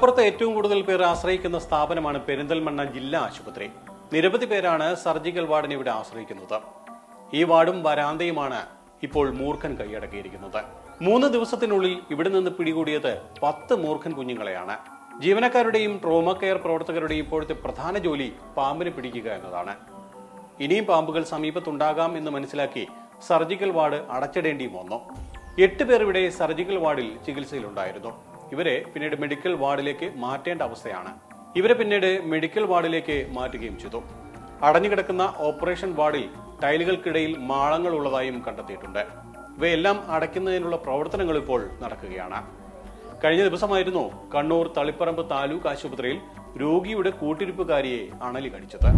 കേരളത്തെ ഏറ്റവും കൂടുതൽ പേർ ആശ്രയിക്കുന്ന സ്ഥാപനമാണ് പെരിന്തൽമണ്ണ ജില്ലാ ആശുപത്രി. നിരവധി പേരാണ് സർജിക്കൽ വാർഡിനെ ഇവിടെ ആശ്രയിക്കുന്നത്. ഈ വാർഡും വരാന്തയുമാണ് ഇപ്പോൾ മൂർഖൻ കൈയടക്കിയിരിക്കുന്നത്. മൂന്ന് ദിവസത്തിനുള്ളിൽ ഇവിടെ നിന്ന് പിടികൂടിയത് പത്ത് മൂർഖൻ കുഞ്ഞുങ്ങളെയാണ്. ജീവനക്കാരുടെയും ട്രോമ കെയർ പ്രവർത്തകരുടെയും ഇപ്പോഴത്തെ പ്രധാന ജോലി പാമ്പിനെ പിടിക്കുക എന്നതാണ്. ഇനിയും പാമ്പുകൾ സമീപത്തുണ്ടാകാം എന്ന് മനസ്സിലാക്കി സർജിക്കൽ വാർഡ് അടച്ചിടേണ്ടിയും വന്നു. എട്ട് പേർ ഇവിടെ സർജിക്കൽ വാർഡിൽ ചികിത്സയിലുണ്ടായിരുന്നു. ഇവരെ പിന്നീട് മെഡിക്കൽ വാർഡിലേക്ക് മാറ്റേണ്ട അവസ്ഥയാണ്. ഇവരെ പിന്നീട് മെഡിക്കൽ വാർഡിലേക്ക് മാറ്റുകയും ചെയ്തു. അടഞ്ഞുകിടക്കുന്ന ഓപ്പറേഷൻ വാർഡിൽ ടൈലുകൾക്കിടയിൽ മാളങ്ങൾ ഉള്ളതായും കണ്ടെത്തിയിട്ടുണ്ട്. ഇവയെല്ലാം അടയ്ക്കുന്നതിനുള്ള പ്രവർത്തനങ്ങൾ ഇപ്പോൾ നടക്കുകയാണ്. കഴിഞ്ഞ ദിവസമായിരുന്നു കണ്ണൂർ തളിപ്പറമ്പ് താലൂക്ക് ആശുപത്രിയിൽ രോഗിയുടെ കൂട്ടിരിപ്പുകാരിയെ അണലി കടിച്ചത്